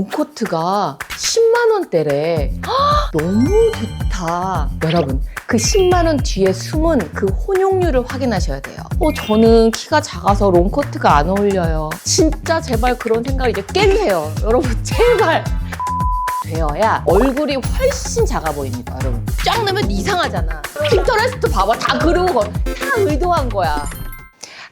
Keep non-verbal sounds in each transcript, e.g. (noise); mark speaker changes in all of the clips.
Speaker 1: 롱코트가 10만 원대래. 헉, (gasps) 너무 좋다. 여러분, 그 10만 원 뒤에 숨은 그 혼용률을 확인하셔야 돼요. 어, 저는 키가 작아서 롱코트가 안 어울려요. 진짜 제발 그런 생각 이제 깰래요. 여러분, (laughs) 제발. 되어야 얼굴이 훨씬 작아 보입니다, 여러분. 쫙 넣으면 이상하잖아. 핀터레스트 봐봐. 다 그러고 거- 다 의도한 거야.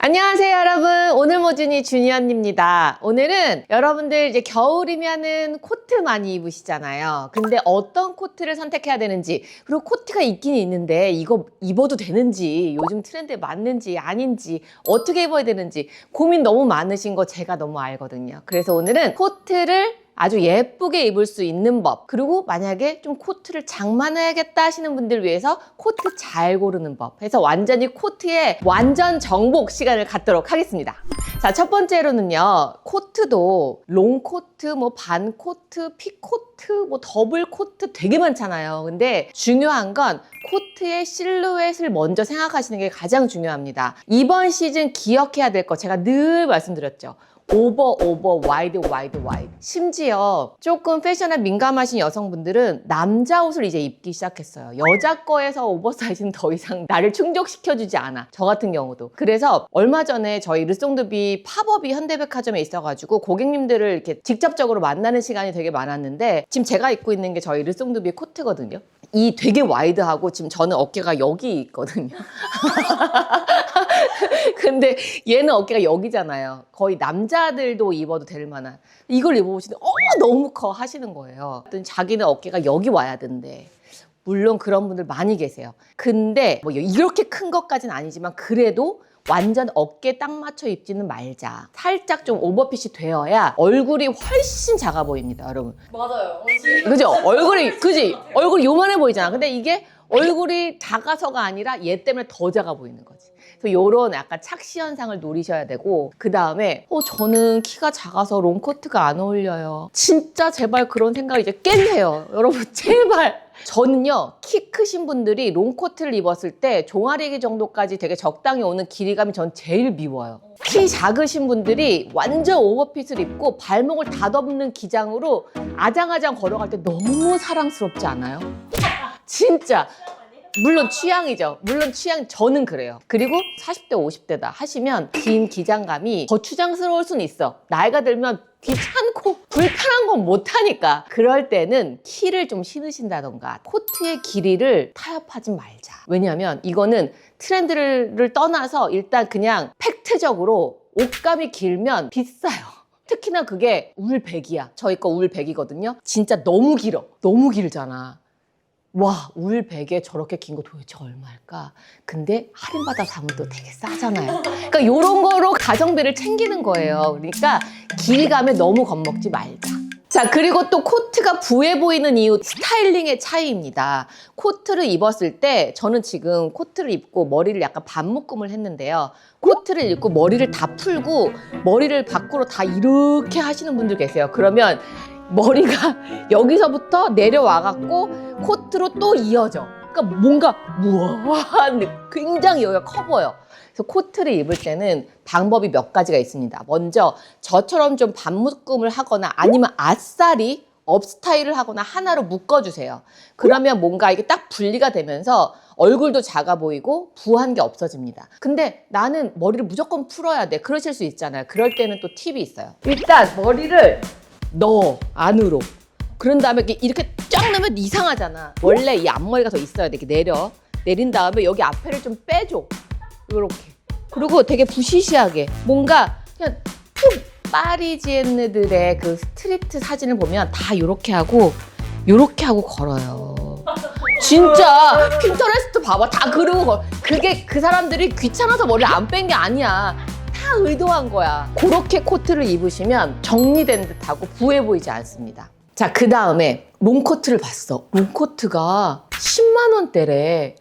Speaker 1: 안녕하세요, 여러분. 오늘 모준이 주니언입니다. 오늘은 여러분들 이제 겨울이면은 코트 많이 입으시잖아요. 근데 어떤 코트를 선택해야 되는지, 그리고 코트가 있긴 있는데 이거 입어도 되는지, 요즘 트렌드에 맞는지 아닌지, 어떻게 입어야 되는지 고민 너무 많으신 거 제가 너무 알거든요. 그래서 오늘은 코트를 아주 예쁘게 입을 수 있는 법. 그리고 만약에 좀 코트를 장만해야겠다 하시는 분들 위해서 코트 잘 고르는 법. 해서 완전히 코트의 완전 정복 시간을 갖도록 하겠습니다. 자 첫 번째로는요. 코트도 롱 코트 뭐 반 코트 피 코트 뭐 더블 코트 되게 많잖아요. 근데 중요한 건 코트의 실루엣을 먼저 생각하시는 게 가장 중요합니다. 이번 시즌 기억해야 될 거 제가 늘 말씀드렸죠 오버 오버 와이드 와이드 와이드. 심지어 조금 패션에 민감하신 여성분들은 남자 옷을 이제 입기 시작했어요. 여자 거에서 오버사이즈는 더 이상 나를 충족시켜주지 않아. 저 같은 경우도. 그래서 얼마 전에 저희 르송드비 팝업이 현대백화점에 있어가지고 고객님들을 이렇게 직접적으로 만나는 시간이 되게 많았는데 지금 제가 입고 있는 게 저희 르송드비 코트거든요. 이 되게 와이드하고 지금 저는 어깨가 여기 있거든요 (laughs) (laughs) 근데 얘는 어깨가 여기잖아요. 거의 남자들도 입어도 될 만한. 이걸 입어보시는데, 어, 너무 커 하시는 거예요. 어떤 자기는 어깨가 여기 와야 된대. 물론 그런 분들 많이 계세요. 근데 뭐 이렇게 큰 것까지는 아니지만 그래도 완전 어깨 딱 맞춰 입지는 말자. 살짝 좀 오버핏이 되어야 얼굴이 훨씬 작아 보입니다, 여러분.
Speaker 2: 맞아요.
Speaker 1: 그죠? 얼굴이, 그지? 얼굴이 요만해 보이잖아. 근데 이게 얼굴이 작아서가 아니라 얘 때문에 더 작아 보이는 거지. 그래서 요런 약간 착시 현상을 노리셔야 되고, 그 다음에, 어, 저는 키가 작아서 롱코트가 안 어울려요. 진짜 제발 그런 생각 이제 깰래요. (laughs) 여러분, 제발. 저는요, 키 크신 분들이 롱코트를 입었을 때 종아리 정도까지 되게 적당히 오는 길이감이 전 제일 미워요. 키 작으신 분들이 완전 오버핏을 입고 발목을 다 덮는 기장으로 아장아장 걸어갈 때 너무 사랑스럽지 않아요? 진짜. 물론 취향이죠. 물론 취향 저는 그래요. 그리고 40대 50대다 하시면 긴 기장감이 거추장스러울 수는 있어. 나이가 들면 귀찮고 불편한 건 못하니까 그럴 때는 키를 좀 신으신다던가 코트의 길이를 타협하지 말자. 왜냐하면 이거는 트렌드를 떠나서 일단 그냥 팩트적으로 옷감이 길면 비싸요. 특히나 그게 울백이야. 저희 거 울백이거든요. 진짜 너무 길어. 너무 길잖아. 와, 울백에 저렇게 긴 거 도대체 얼마일까? 근데 할인받아 사면 또 되게 싸잖아요. 그러니까 요런 거로 가성비를 챙기는 거예요. 그러니까 길감에 너무 겁먹지 말자. 자, 그리고 또 코트가 부해 보이는 이유 스타일링의 차이입니다. 코트를 입었을 때 저는 지금 코트를 입고 머리를 약간 반묶음을 했는데요. 코트를 입고 머리를 다 풀고 머리를 밖으로 다 이렇게 하시는 분들 계세요. 그러면 머리가 (laughs) 여기서부터 내려와 갖고 코트로 또 이어져. 그러니까 뭔가 느- 굉장히 여기가 커 보여. 그래서 코트를 입을 때는 방법이 몇 가지가 있습니다. 먼저 저처럼 좀 반묶음을 하거나 아니면 아싸리 업스타일을 하거나 하나로 묶어주세요. 그러면 뭔가 이게 딱 분리가 되면서 얼굴도 작아 보이고 부한 게 없어집니다. 근데 나는 머리를 무조건 풀어야 돼. 그러실 수 있잖아요. 그럴 때는 또 팁이 있어요. 일단 머리를 넣어 안으로. 그런 다음에 이렇게- 이렇게 쫙 넣으면 이상하잖아. 원래 이 앞머리가 더 있어야 돼. 이렇게 내려. 내린 다음에 여기 앞에를 좀 빼줘. 이렇게. 그리고 되게 부시시하게 뭔가 그냥 툭 파리지엔느들의 그 스트리트 사진을 보면 다 이렇게 하고 이렇게 하고 걸어요. 진짜 핀터레스트 봐봐 다 그러고 걸. 그게 그 사람들이 귀찮아서 머리를 안 뺀 게 아니야. 다 의도한 거야. 그렇게 코트를 입으시면 정리된 듯하고 부해 보이지 않습니다. 자, 그 다음에 롱코트를 봤어. 롱코트가 10만 원대래.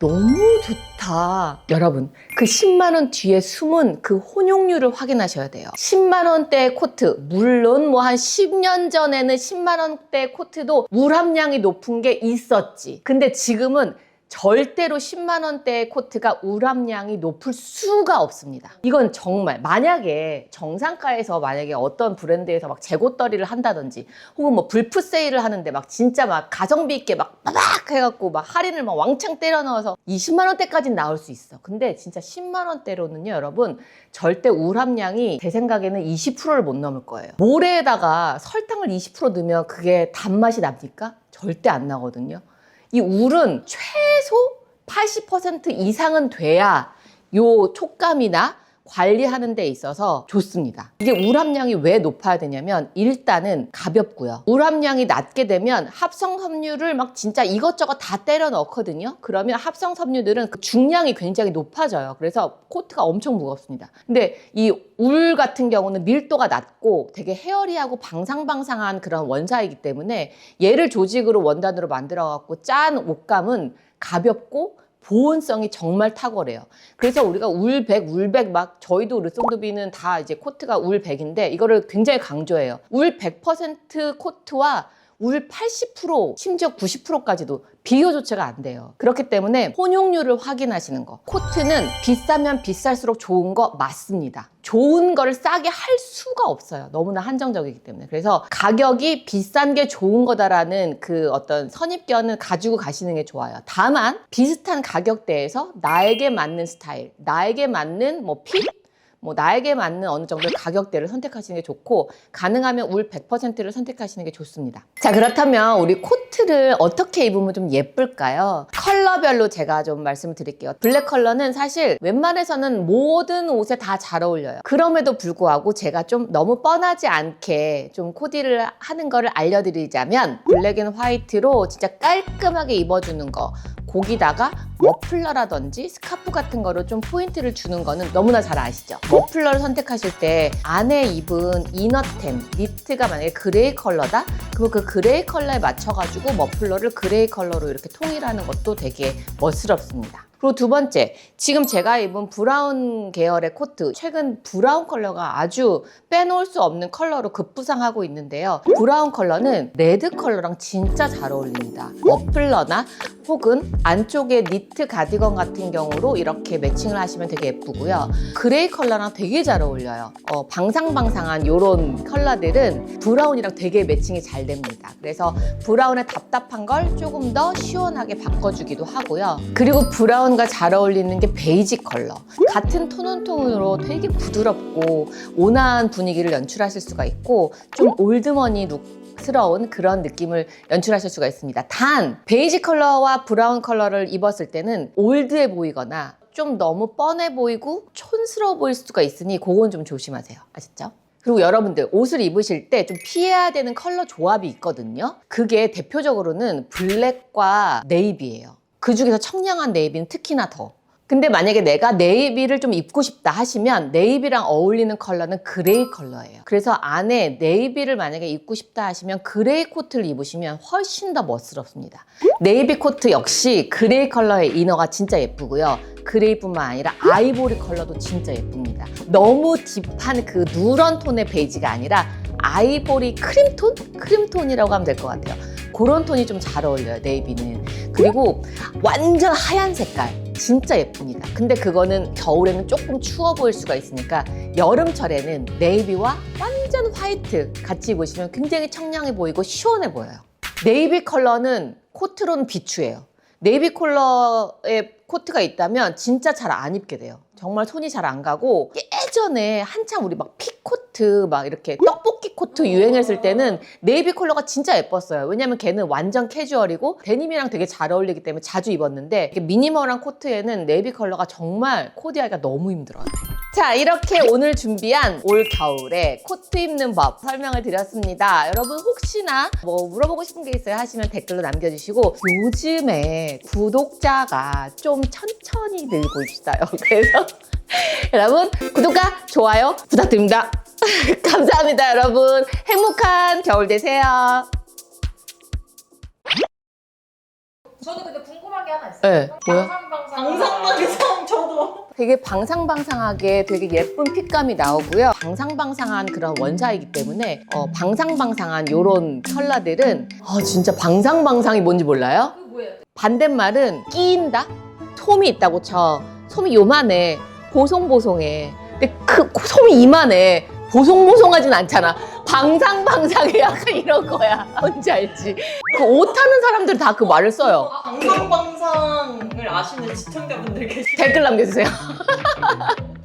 Speaker 1: 너무 좋다. 여러분, 그 10만 원 뒤에 숨은 그 혼용률을 확인하셔야 돼요. 10만 원대 코트, 물론 뭐 한 10년 전에는 10만 원대 코트도 물 함량이 높은 게 있었지. 근데 지금은 절대로 10만 원대의 코트가 우람량이 높을 수가 없습니다. 이건 정말 만약에 정상가에서 만약에 어떤 브랜드에서 막 재고떨이를 한다든지 혹은 뭐 불프 세일을 하는데 막 진짜 막 가성비 있게 막 빠박 해갖고 막 할인을 막 왕창 때려 넣어서 20만 원대까지는 나올 수 있어. 근데 진짜 10만 원대로는요, 여러분 절대 우람량이 제 생각에는 20%를 못 넘을 거예요. 모래에다가 설탕을 20% 넣으면 그게 단맛이 납니까? 절대 안 나거든요. 이 울은 최소 80% 이상은 돼야 요 촉감이나 관리하는 데 있어서 좋습니다. 이게 울 함량이 왜 높아야 되냐면 일단은 가볍고요. 울 함량이 낮게 되면 합성 섬유를 막 진짜 이것저것 다 때려 넣거든요. 그러면 합성 섬유들은 그 중량이 굉장히 높아져요. 그래서 코트가 엄청 무겁습니다. 근데 이 울 같은 경우는 밀도가 낮고 되게 헤어리하고 방상방상한 그런 원사이기 때문에 얘를 조직으로 원단으로 만들어 갖고 짠 옷감은 가볍고 보온성이 정말 탁월해요. 그래서 우리가 울백, 울백 막 저희도 르송드비는 다 이제 코트가 울백인데 이거를 굉장히 강조해요. 울 100% 코트와 울 80% 심지어 90%까지도 비교 조차가 안 돼요. 그렇기 때문에 혼용률을 확인하시는 거. 코트는 비싸면 비쌀수록 좋은 거 맞습니다. 좋은 거를 싸게 할 수가 없어요. 너무나 한정적이기 때문에. 그래서 가격이 비싼 게 좋은 거다라는 그 어떤 선입견을 가지고 가시는 게 좋아요. 다만 비슷한 가격대에서 나에게 맞는 스타일, 나에게 맞는 뭐 핏, 뭐 나에게 맞는 어느 정도의 가격대를 선택하시는 게 좋고 가능하면 울 100%를 선택하시는 게 좋습니다. 자 그렇다면 우리 코트를 어떻게 입으면 좀 예쁠까요? 컬러별로 제가 좀 말씀을 드릴게요. 블랙 컬러는 사실 웬만해서는 모든 옷에 다 잘 어울려요. 그럼에도 불구하고 제가 좀 너무 뻔하지 않게 좀 코디를 하는 거를 알려드리자면 블랙 앤 화이트로 진짜 깔끔하게 입어주는 거 거기다가 머플러라든지 스카프 같은 거로 좀 포인트를 주는 거는 너무나 잘 아시죠? 머플러를 선택하실 때 안에 입은 이너템, 니트가 만약에 그레이 컬러다? 그럼 그 그레이 컬러에 맞춰가지고 머플러를 그레이 컬러로 이렇게 통일하는 것도 되게 멋스럽습니다. 그리고 두 번째, 지금 제가 입은 브라운 계열의 코트, 최근 브라운 컬러가 아주 빼놓을 수 없는 컬러로 급부상하고 있는데요. 브라운 컬러는 레드 컬러랑 진짜 잘 어울립니다. 머플러나 혹은 안쪽에 니트 가디건 같은 경우로 이렇게 매칭을 하시면 되게 예쁘고요. 그레이 컬러랑 되게 잘 어울려요. 어, 방상방상한 이런 컬러들은 브라운이랑 되게 매칭이 잘 됩니다. 그래서 브라운의 답답한 걸 조금 더 시원하게 바꿔주기도 하고요. 그리고 브라운과 잘 어울리는 게 베이지 컬러. 같은 톤온 톤으로 되게 부드럽고 온화한 분위기를 연출하실 수가 있고 좀 올드머니 룩 스러운 그런 느낌을 연출하실 수가 있습니다. 단 베이지 컬러와 브라운 컬러를 입었을 때는 올드해 보이거나 좀 너무 뻔해 보이고 촌스러워 보일 수가 있으니 그건 좀 조심하세요. 아시죠? 그리고 여러분들 옷을 입으실 때 좀 피해야 되는 컬러 조합이 있거든요. 그게 대표적으로는 블랙과 네이비예요. 그 중에서 청량한 네이비는 특히나 더. 근데 만약에 내가 네이비를 좀 입고 싶다 하시면 네이비랑 어울리는 컬러는 그레이 컬러예요. 그래서 안에 네이비를 만약에 입고 싶다 하시면 그레이 코트를 입으시면 훨씬 더 멋스럽습니다. 네이비 코트 역시 그레이 컬러의 이너가 진짜 예쁘고요. 그레이뿐만 아니라 아이보리 컬러도 진짜 예쁩니다. 너무 딥한 그 누런 톤의 베이지가 아니라 아이보리 크림톤? 크림톤이라고 하면 될 것 같아요. 그런 톤이 좀 잘 어울려요, 네이비는. 그리고 완전 하얀 색깔. 진짜 예쁩니다. 근데 그거는 겨울에는 조금 추워 보일 수가 있으니까 여름철에는 네이비와 완전 화이트 같이 입으시면 굉장히 청량해 보이고 시원해 보여요. 네이비 컬러는 코트로는 비추예요. 네이비 컬러의 코트가 있다면 진짜 잘 안 입게 돼요. 정말 손이 잘 안 가고 예전에 한참 우리 막 피코트 막 이렇게 떡볶이 코트 유행했을 때는 네이비 컬러가 진짜 예뻤어요. 왜냐면 걔는 완전 캐주얼이고 데님이랑 되게 잘 어울리기 때문에 자주 입었는데 이렇게 미니멀한 코트에는 네이비 컬러가 정말 코디하기가 너무 힘들어요. 자 이렇게 오늘 준비한 올 겨울에 코트 입는 법 설명을 드렸습니다. 여러분 혹시나 뭐 물어보고 싶은 게 있어요 하시면 댓글로 남겨주시고 요즘에 구독자가 좀 천천히 늘고 있어요. (laughs) 그래서 (laughs) 여러분 구독과 좋아요 부탁드립니다. (laughs) 감사합니다 여러분. 행복한 겨울 되세요.
Speaker 2: 저는 근데 게 하나 있어요.
Speaker 1: 네, 뭐요?
Speaker 2: 방상방상.
Speaker 3: 방상방상 저도
Speaker 1: 되게 방상방상하게 되게 예쁜 핏감이 나오고요. 방상방상한 그런 원사이기 때문에 어, 방상방상한 요런 컬러들은 아 진짜 방상방상이 뭔지 몰라요?
Speaker 2: 그 뭐예요?
Speaker 1: 반대말은 끼인다? 솜이 있다고 쳐. 솜이 요만해. 보송보송해. 근데 그 솜이 이만해. 보송보송하진 않잖아. 방상방상해. 약간 이런 거야. (laughs) 뭔지 알지? 그 옷하는 사람들 다 그 말을 써요.
Speaker 3: 방상방 상을 아시는 시청자분들 계시
Speaker 1: 댓글 남겨주세요. (laughs)